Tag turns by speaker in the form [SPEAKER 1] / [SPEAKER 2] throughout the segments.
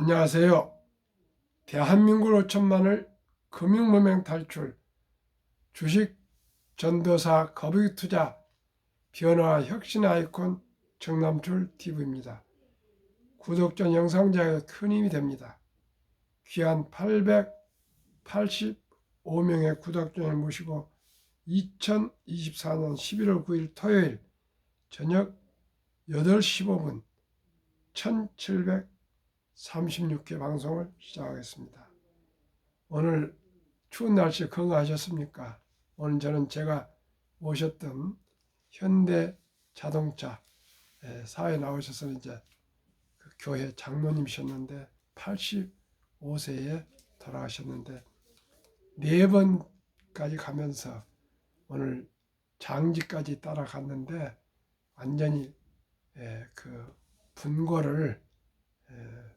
[SPEAKER 1] 안녕하세요. 대한민국 5천만을 금융무명 탈출, 주식 전도사 거북이 투자, 변화 혁신 아이콘 정남출 TV입니다. 구독 전 영상 제작에 큰 힘이 됩니다. 귀한 885명의 구독자를 모시고 2024년 11월 9일 토요일 저녁 8시 15분 1736회 방송을 시작하겠습니다. 오늘 추운 날씨에 건강하셨습니까? 오늘 저는 제가 모셨던 현대 자동차 에, 사회 나오셔서 이제 그 교회 장로님이셨는데 85세에 돌아가셨는데 네 번까지 가면서 오늘 장지까지 따라갔는데 완전히 에, 그 분고를 에,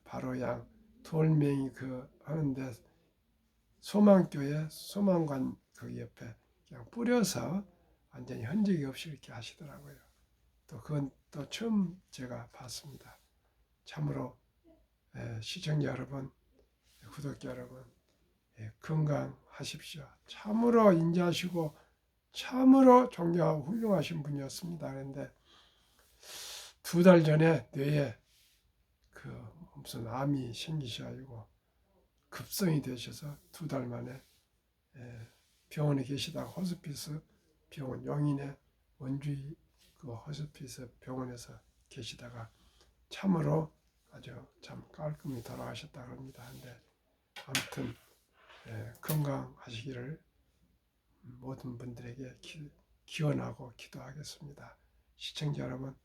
[SPEAKER 1] 바로 양 돌멩이 그 하는데 소망교회 소망관 그 옆에 그냥 뿌려서 완전히 흔적이 없이 이렇게 하시더라고요. 또 그건 또 처음 제가 봤습니다. 참으로 에, 시청자 여러분, 구독자 여러분 예, 건강하십시오. 참으로 인자하시고 참으로 존경하고 훌륭하신 분이었습니다. 그런데 두 달 전에 뇌에 그 무슨 암이 생기셔가지고 급성이 되셔서 두 달 만에 에, 병원에 계시다가 호스피스 병원 용인의 원주의 그 호스피스 병원에서 계시다가 참으로 아주 참 깔끔히 돌아가셨다 그럽니다. 근데 아무튼 에, 건강하시기를 모든 분들에게 기, 기원하고 기도하겠습니다. 시청자 여러분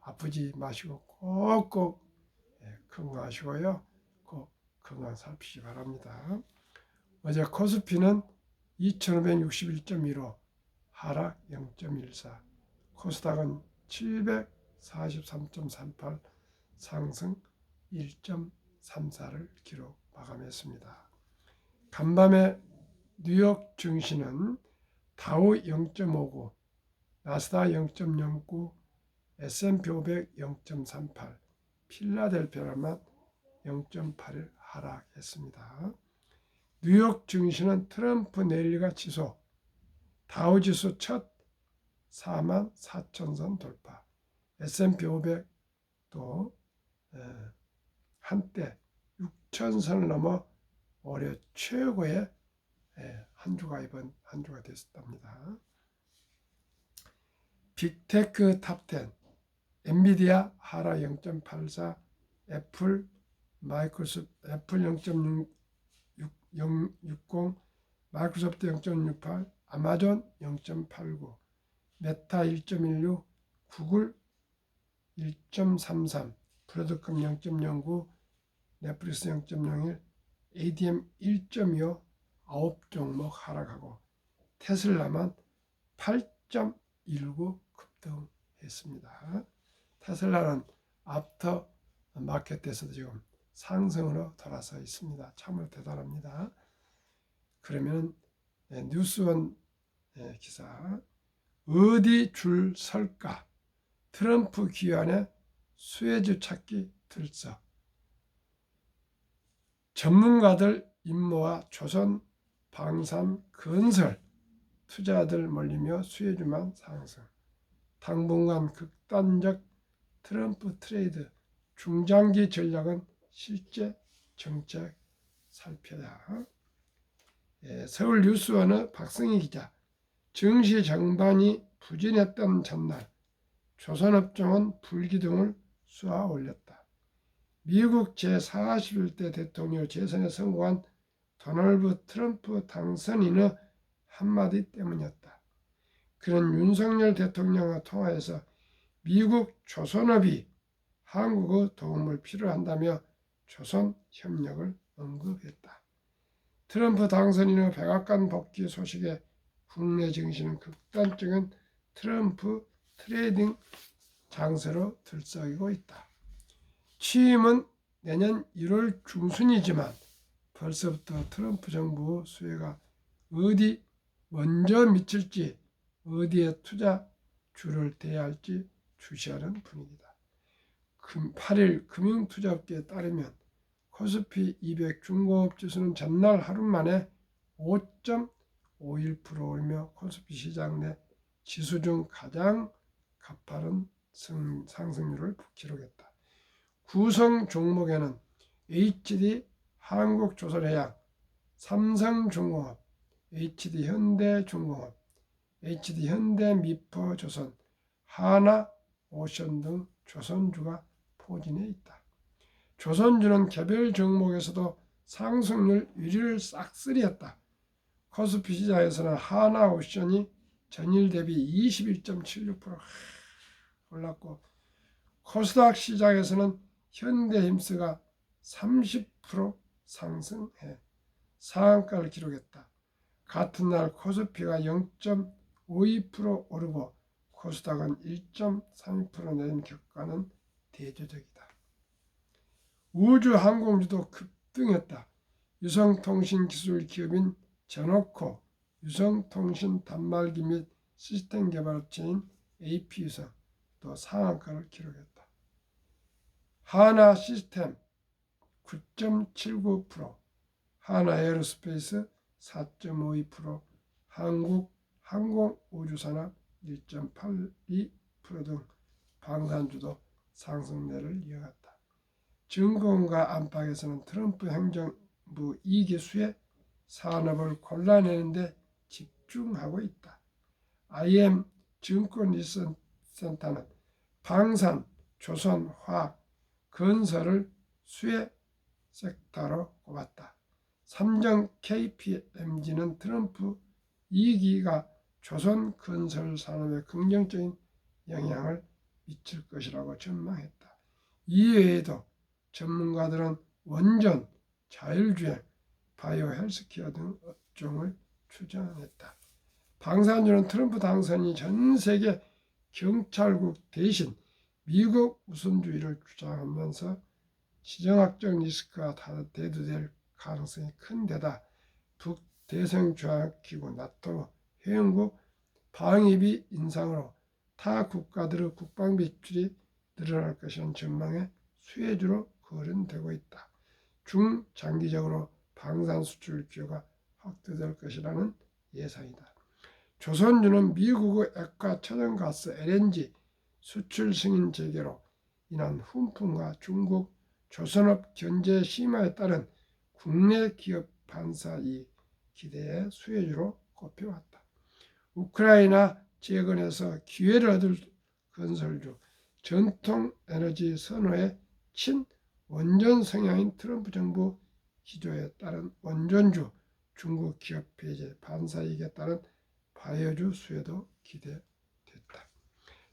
[SPEAKER 1] 아프지 마시고 꼭꼭 예, 건강하시고요. 꼭 건강 살피시 바랍니다. 어제 코스피는 2561.15 하락 0.14 코스닥은 743.38 상승 1.34를 기록 마감했습니다. 간밤에 뉴욕 증시는 다우 0.59, 나스닥 0.09, S&P 500 0.38, 필라델피아만 0.8을 하락했습니다. 뉴욕 증시는 트럼프 내일과 지속, 다우지수 첫 4만 4천 선 돌파, S&P 500도 한때 6천 선을 넘어 올해 최고의 한 주가 이번 한 주가 됐답니다. 빅테크 탑10 엔비디아 하라 0.84 애플 마이크로소프트 애플 0.60 마이크로소프트 0.68 아마존 0.89 메타 1.16 구글 1.33 프로덕컴 0.09 넷플릭스 0.01 ADM 1.25 아홉 종목 하락하고 테슬라만 8.19 급등했습니다. 테슬라는 앞터 마켓에서도 지금 상승으로 돌아서 있습니다. 참으로 대단합니다. 그러면 뉴스원 기사 어디 줄 설까? 트럼프 기관의 수혜주 찾기 들썩 전문가들 임모와 조선 방산 건설 투자들 몰리며 수혜주만 상승 당분간 극단적 트럼프 트레이드 중장기 전략은 실제 정책 살펴야 예, 서울 뉴스원의 박승희 기자 증시 정반이 부진했던 전날 조선업종은 불기둥을 쏘아 올렸다. 미국 제41대 대통령 재선에 성공한 도널드 트럼프 당선인의 한마디 때문이었다. 그는 윤석열 대통령과 통화해서 미국 조선업이 한국의 도움을 필요한다며 조선 협력을 언급했다. 트럼프 당선인의 백악관 복귀 소식에 국내 증시는 극단적인 트럼프 트레이딩 장세로 들썩이고 있다. 취임은 내년 1월 중순이지만 벌써부터 트럼프 정부 수혜가 어디 먼저 미칠지 어디에 투자 줄을 대야 할지 주시하는 분위기다. 8일 금융투자업계에 따르면 코스피 200 중공업 지수는 전날 하루 만에 5.51% 오르며 코스피 시장 내 지수 중 가장 가파른 성- 상승률을 기록했다. 구성 종목에는 HD 한국조선해양, 삼성중공업, HD 현대중공업, HD 현대미퍼조선, 하나 오션 등 조선주가 포진해 있다. 조선주는 개별 종목에서도 상승률 1위를 싹쓸이했다. 코스피 시장에서는 하나오션이 전일 대비 21.76% 올랐고 코스닥 시장에서는 현대힘스가 30% 상승해 상한가를 기록했다. 같은 날 코스피가 0.52% 오르고 코스닥은 1.32% 내린 격가는 대조적이다. 우주 항공주도 급등했다. 유성통신 기술 기업인 제노코, 유성통신 단말기 및 시스템 개발 업체인 AP유성 또 상한가를 기록했다. 하나 시스템 9.79%, 하나 에어로스페이스 4.52%, 한국 항공우주산업 1.82%등 방산주도 상승세를 이어갔다. 증권가 안팎에서는 트럼프 행정부 이기 수에 산업을 골라내는데 집중하고 있다. IM 증권리센터는 방산, 조선, 화학, 건설을 수혜 섹터로 꼽았다. 삼성 KPMG는 트럼프 2기가 조선 건설 산업에 긍정적인 영향을 미칠 것이라고 전망했다. 이외에도 전문가들은 원전, 자율주행, 바이오 헬스케어 등 업종을 추정했다. 방산주는 트럼프 당선이 전 세계 경찰국 대신 미국 우선주의를 주장하면서 지정학적 리스크가 다 대두될 가능성이 큰 데다 북대서양 조약기구 나토 회원국 방위비 인상으로 타 국가들의 국방비 지출이 늘어날 것이라는 전망에 수혜주로 거론되고 있다. 중장기적으로 방산 수출 기회가 확대될 것이라는 예상이다. 조선주는 미국의 액화 천연가스 LNG 수출 승인 재개로 인한 훈풍과 중국 조선업 견제 심화에 따른 국내 기업 반사 이익 기대의 수혜주로 꼽혀왔다. 우크라이나 재건에서 기회를 얻을 건설주, 전통 에너지 선호의 친 원전 성향인 트럼프 정부 기조에 따른 원전주, 중국 기업 배제, 반사 이익에 따른 바이오주 수혜도 기대됐다.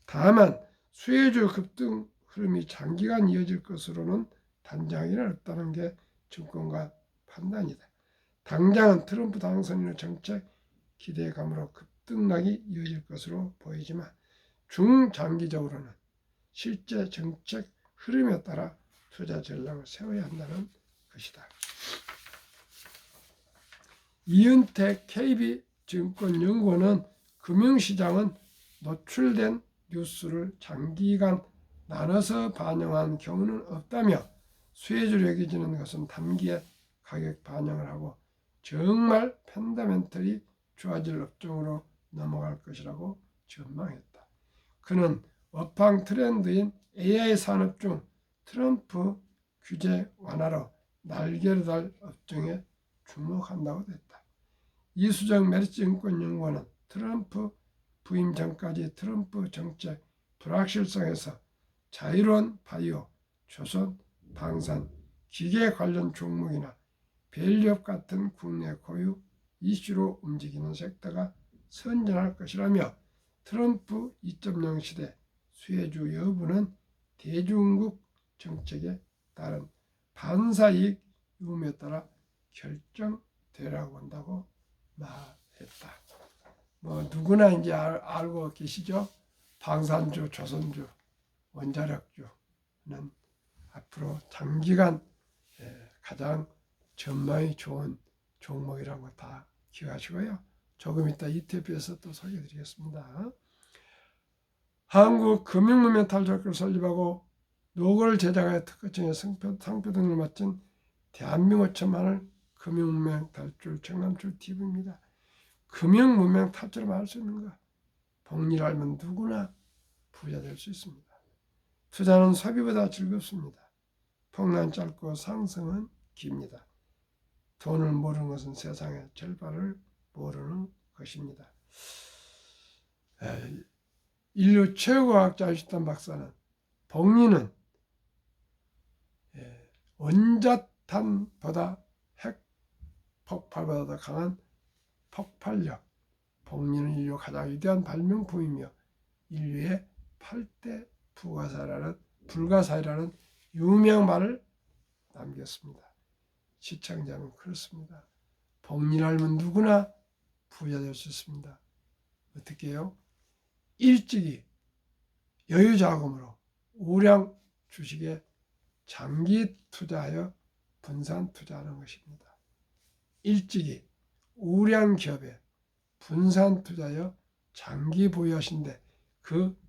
[SPEAKER 1] 다만 수혜주 급등 흐름이 장기간 이어질 것으로는 단장이는 없다는 게 증권가 판단이다. 당장은 트럼프 당선인의 정책 기대감으로 급 등락이 이어질 것으로 보이지만 중장기적으로는 실제 정책 흐름에 따라 투자 전략을 세워야 한다는 것이다. 이은택 KB 증권연구원은 금융시장은 노출된 뉴스를 장기간 나눠서 반영한 경우는 없다며 수혜주로 여겨지는 것은 단기에 가격 반영을 하고 정말 팬더멘털이 좋아질 업종으로 넘어갈 것이라고 전망했다. 그는 업황 트렌드인 AI 산업 중 트럼프 규제 완화로 날개를 달 업종에 주목한다고 했다. 이수정 메리츠증권연구원은 트럼프 부임 전까지 트럼프 정책 불확실성에서 자유로운 바이오, 조선, 방산, 기계 관련 종목이나 밸류업 같은 국내 고유 이슈로 움직이는 섹터가 선전할 것이라며 트럼프 2.0 시대 수혜주 여부는 대중국 정책에 따른 반사이익 유무에 따라 결정되라고 한다고 말했다. 뭐 누구나 이제 알, 알고 계시죠? 방산주, 조선주, 원자력주는 앞으로 장기간 예, 가장 전망이 좋은 종목이라고 다 기억하시고요. 조금 이따 ETF에서 또 소개해 드리겠습니다. 한국 금융문명 탈출학교를 설립하고 노골 제작하여 특허청의 상표, 상표 등을 맡은 대한민국 천만을 금융문명 탈출 청남출 TV입니다. 금융문명 탈출을 할 수 있는가? 복리를 알면 누구나 부자 될 수 있습니다. 투자는 소비보다 즐겁습니다. 폭란 짧고 상승은 깁니다. 돈을 모르는 것은 세상의 절반을 모르는 것입니다. 에, 인류 최고학자이셨던 박사는 복리는 예, 원자탄보다 핵 폭발보다 더 강한 폭발력, 복리는 인류 가장 위대한 발명품이며 인류의 8대 불가사라는 불가사의라는 유명 말을 남겼습니다. 시청자는 그렇습니다. 복리를 알면 누구나 부자 될 수 있습니다. 어떻게 해요? 일찍이 여유 자금으로 우량 주식에 장기 투자하여 분산 투자하는 것입니다. 일찍이 우량 기업에 분산 투자하여 장기 보유하신데 그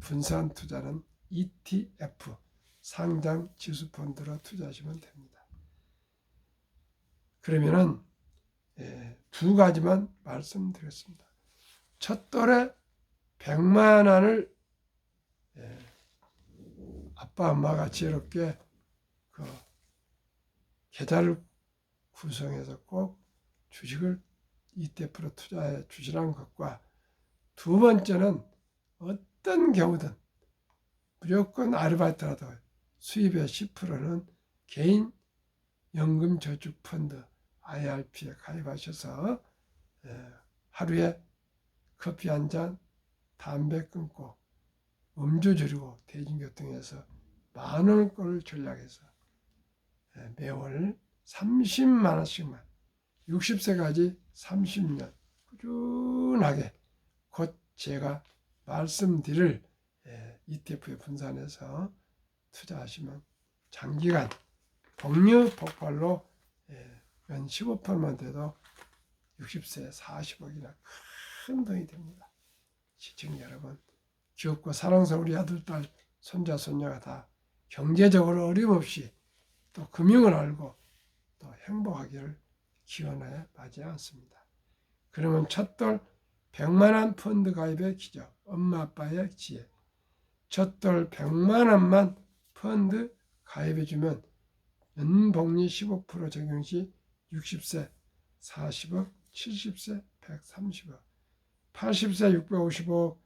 [SPEAKER 1] 분산 투자는 ETF 상장 지수 펀드로 투자하시면 됩니다. 그러면은 예, 두 가지만 말씀드렸습니다. 첫 돌에 100만 원을 예, 아빠 엄마가 지혜롭게 그 계좌를 구성해서 꼭 주식을 ETF로 투자해 주시라는 것과 두 번째는 어떤 경우든 무조건 아르바이트라도 수입의 10%는 개인 연금 저축 펀드 IRP에 가입하셔서 예, 하루에 커피 한 잔, 담배 끊고 음주 줄이고 대중교통에서 만 원꼴을 전략해서 예, 매월 30만 원씩만 60세까지 30년 꾸준하게 곧 제가 말씀드릴 예, ETF에 분산해서 투자하시면 장기간 복류 폭발로 예, 연 15%만 돼도 60세 40억이나 큰 돈이 됩니다. 시청자 여러분, 귀엽고 사랑스러운 우리 아들, 딸, 손자, 손녀가 다 경제적으로 어림없이 또 금융을 알고 또 행복하기를 기원해 마지 않습니다. 그러면 첫돌 100만원 펀드 가입의 기적, 엄마 아빠의 지혜. 첫돌 100만원만 펀드 가입해주면 연복리 15% 적용 시 60세 40억, 70세 130억, 80세 650억,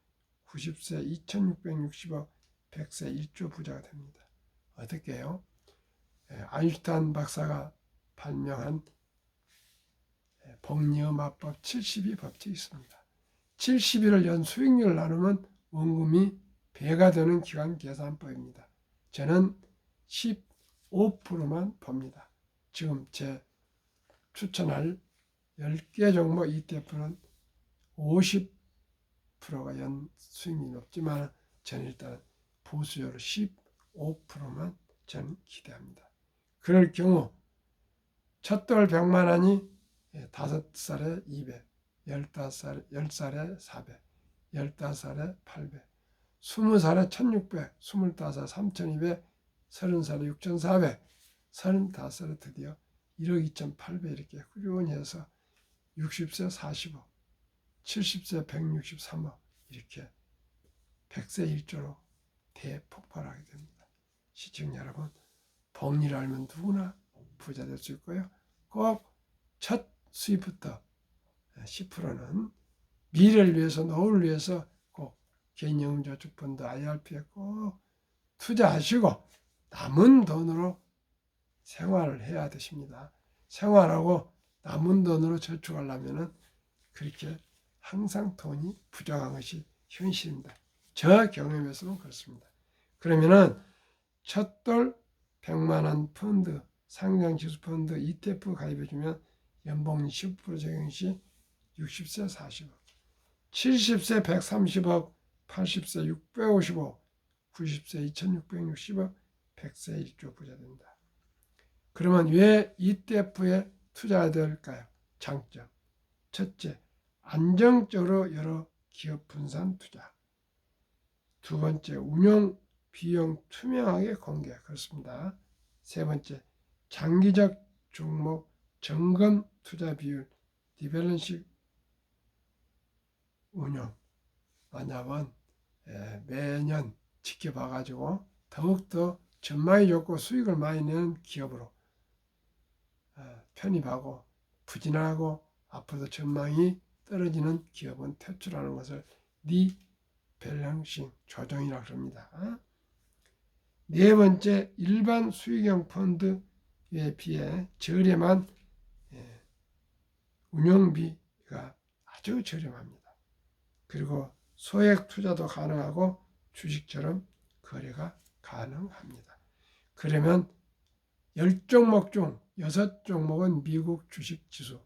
[SPEAKER 1] 90세 2660억, 100세 1조 부자가 됩니다. 어떻게 해요? 예, 아인슈타인 박사가 발명한 예, 복리의 마법 72 법칙이 있습니다. 71을 연 수익률을 나누면 원금이 배가 되는 기간 계산법입니다. 저는 15%만 봅니다. 지금 제 추천할 10개 종목 ETF는 50%가 연 수익률이 높지만 저는 일단 보수적으로 15%만 저는 기대합니다. 그럴 경우 첫돌 100만 원이 5살에 200, 15살, 10살에 400, 15살에 800, 20살에 1600, 25살에 3200, 30살에 6400, 35살에 드디어 1억 2800 이렇게 꾸준히 해서 60세 40억, 70세 163억 이렇게 100세 1조로 대폭발하게 됩니다. 시청 여러분, 복리를 알면 누구나 부자 될 수 있고요. 꼭 첫 수입부터 10%는 미래를 위해서, 노후를 위해서 꼭 개인연금저축펀드 IRP에 꼭 투자하시고 남은 돈으로 생활을 해야 되십니다. 생활하고 남은 돈으로 저축하려면은 그렇게 항상 돈이 부족한 것이 현실입니다. 저 경험에서는 그렇습니다. 그러면은 첫돌 100만 원 펀드, 상장 지수 펀드 ETF 가입해 주면 연봉 10% 적용 시 60세 40억, 70세 130억, 80세 650억, 90세 2660억, 100세 1조 부자 된다. 그러면 왜 ETF에 투자해야 될까요? 장점. 첫째, 안정적으로 여러 기업 분산 투자. 두 번째, 운용 비용 투명하게 공개. 그렇습니다. 세 번째, 장기적 종목 점검 투자 비율 디밸런식 운영 만약은 예, 매년 지켜봐 가지고 더욱더 전망이 좋고 수익을 많이 내는 기업으로 어, 편입하고 부진하고 앞으로도 전망이 떨어지는 기업은 퇴출하는 것을 리밸런싱 조정이라고 합니다. 네 번째 일반 수익형 펀드에 비해 저렴한 예, 운영비가 아주 저렴합니다. 그리고 소액 투자도 가능하고 주식처럼 거래가 가능합니다. 그러면 10종목 중 6종목은 미국 주식 지수,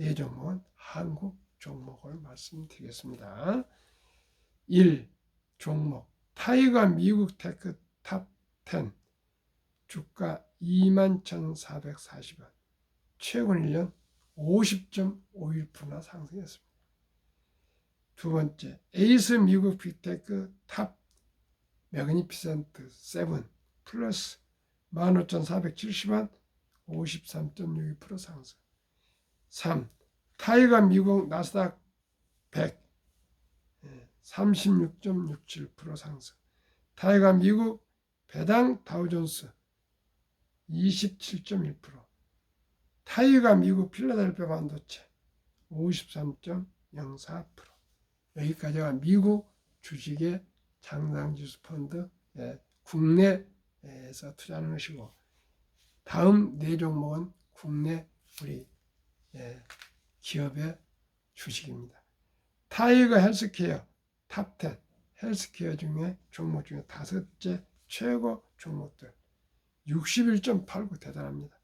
[SPEAKER 1] 4종목은 한국 종목을 말씀드리겠습니다. 1. 종목 타이거 미국 테크 탑 10 주가 21,440원 최근 1년 50.51%나 상승했습니다. 두 번째, 에이스 미국 빅테크 탑 매그니피센트 7 플러스 15,470원 53.62% 상승. 3. 타이거 미국 나스닥 100 36.67% 상승. 타이거 미국 배당 다우존스 27.1%. 타이거 미국 필라델피아 반도체 53.04%. 여기까지가 미국 주식의 장상지수 펀드 예, 국내에서 투자하는 것이고 다음 네 종목은 국내 우리 예, 기업의 주식입니다. 타이거 헬스케어 탑10 헬스케어 중에 종목 중에 다섯째 최고 종목들 61.89 대단합니다.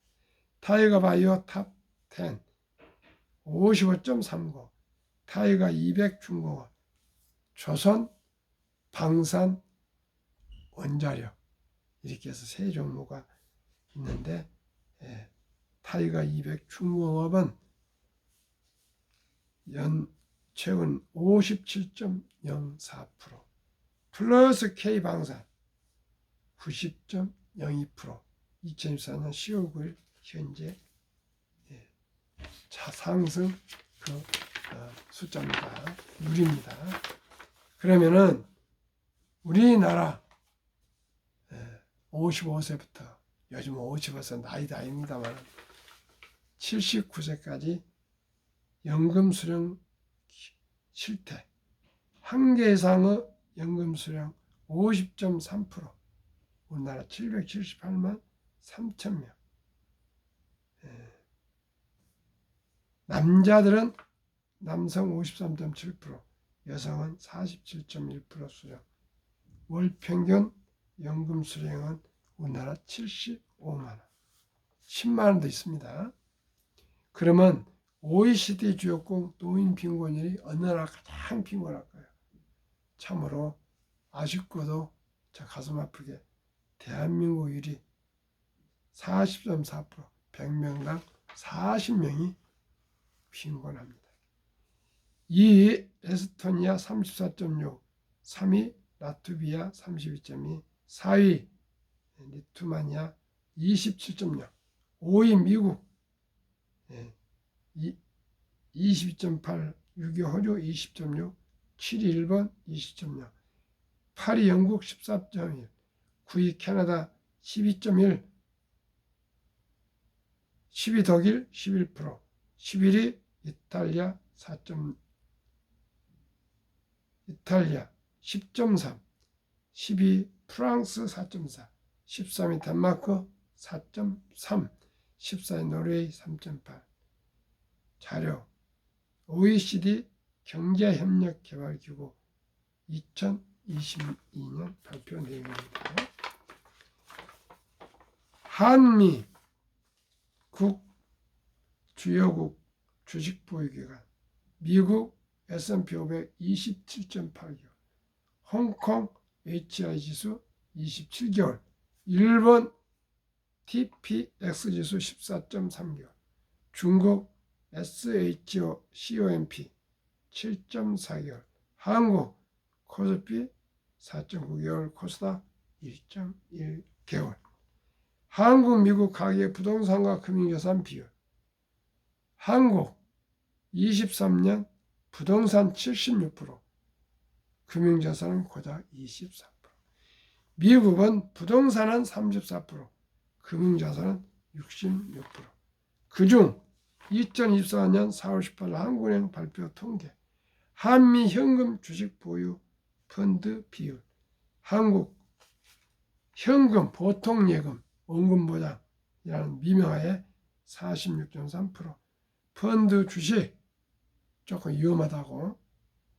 [SPEAKER 1] 타이거 바이오 탑10 55.30 타이거 200 중공업 조선 방산 원자력 이렇게 해서 세 종목가 있는데 예, 타이거 200 중공업은 연 최근 57.04% 플러스 K방산 90.02% 2024년 10월 9일 현재 예, 차 상승 그 어, 숫자입니다. 누립니다. 그러면은 우리나라 55세부터 요즘 50에서 나이 다입니다만 79세까지 연금 수령 실태 한 개 이상의 연금 수령 50.3% 우리나라 778만 3천 명 예. 남자들은 남성 53.7% 여성은 47.1% 수령 월 평균 연금 수령은 우리나라 75만 원 10만 원도 있습니다 그러면 OECD 주요국 노인 빈곤율이 어느 나라 가장 빈곤할까요? 참으로 아쉽고도 저 가슴 아프게 대한민국율이 40.4% 100명당 40명이 빈곤합니다. 2위 에스토니아 34.6, 3위 라트비아 32.2, 4위 리투마니아 27.0, 5위 미국 22.8, 6위 호주 20.6, 7위 일본 20.0, 8위 영국 14.1, 9위 캐나다 12.1, 10위 독일 11%, 11위 이탈리아 4. 이탈리아 10.3, 12위 프랑스 4.4, 13위 덴마크 4.3, 14위 노르웨이 3.8. 자료 OECD 경제협력개발기구 2022년 발표 내용입니다. 한미 국 주요국 주식 보유기간 미국 S&P 500 27.8개월 홍콩 HI 지수 27개월 일본 TPX 지수 14.3개월 중국 SHO COMP 7.4개월 한국 코스피 4.9개월 코스닥 1.1개월 한국, 미국 가계 부동산과 금융자산 비율. 한국 23년 부동산 76%, 금융자산은 고작 24%. 미국은 부동산은 34%, 금융자산은 66%. 그중 2024년 4월 18일 한국은행 발표 통계 한미 현금 주식 보유 펀드 비율 한국 현금 보통 예금 원금 보장이라는 미명하에 46.3% 펀드 주식 조금 위험하다고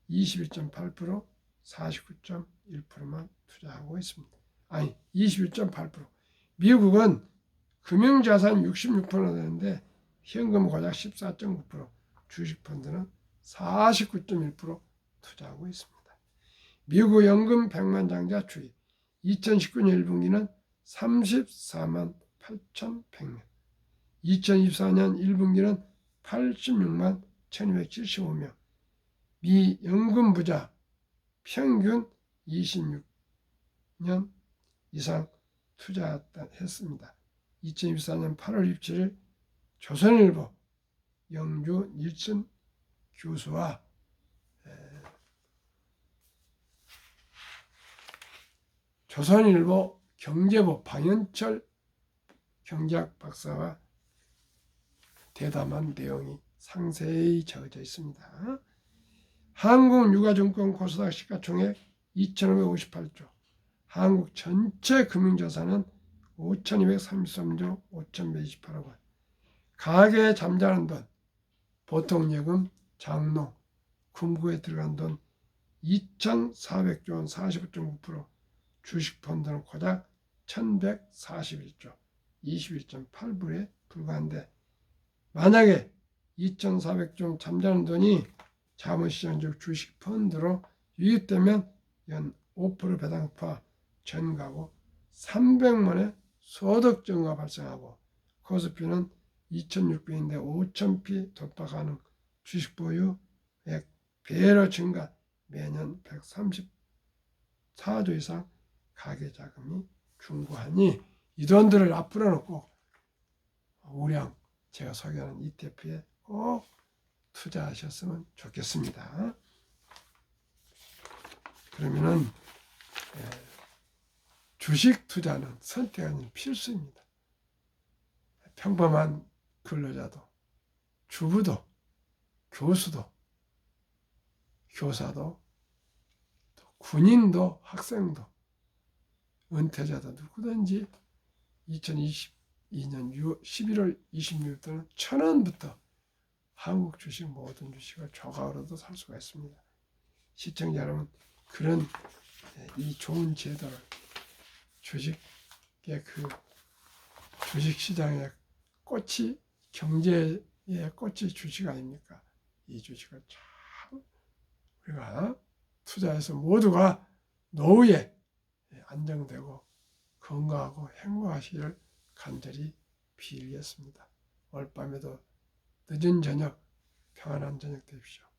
[SPEAKER 1] 21.8% 49.1%만 투자하고 있습니다. 아니 21.8% 미국은 금융자산 66%나 되는데 현금 고작 14.9% 주식 펀드는 49.1% 투자하고 있습니다. 미국 연금 100만 장자 주의 2019년 1분기는 34만 8,100명 2024년 1분기는 86만 1275명 미 연금 부자 평균 26 년 이상 투자했습니다. 2024년 8월 27일 조선일보 영주 닐슨 교수와 에, 조선일보 경제부 방현철 경제학 박사와 대담한 내용이 상세히 적어져 있습니다. 한국유가증권 코스닥 시가총액 2,558조, 한국 전체 금융자산은 5,233조 5,128억 원, 가계에 잠자는 돈, 보통 예금, 장로, 금고에 들어간 돈 2,400조 원 45.9%, 주식 펀드는 고작 1,141조 21.8%에 불과한데 만약에 2,400조 잠자는 돈이 자본시장 즉 주식 펀드로 유입되면 연 5% 배당파 전가고 300만의 소득 증가 발생하고 코스피는 2,600인데 5,000피 돌파 가능 주식 보유액 배로 증가 매년 134조 이상 가계 자금이 충고하니 이 돈들을 앞으로 놓고 우량 제가 소개하는 ETF에 꼭 투자하셨으면 좋겠습니다. 그러면은 예, 주식 투자는 선택 아닌 필수입니다. 평범한 근로자도, 주부도, 교수도, 교사도, 또 군인도, 학생도, 은퇴자도 누구든지 2022년 11월 26일부터는 천 원부터 한국 주식 모든 주식을 조각으로도 살 수가 있습니다. 시청자 여러분 그런 예, 이 좋은 제도를 주식의 그 주식 시장의 꽃이 경제의 꽃이 주식 아닙니까? 이 주식을 참 우리가 투자해서 모두가 노후에 안정되고 건강하고 행복하시기를 간절히 빌겠습니다. 오늘 밤에도 늦은 저녁 평안한 저녁 되십시오.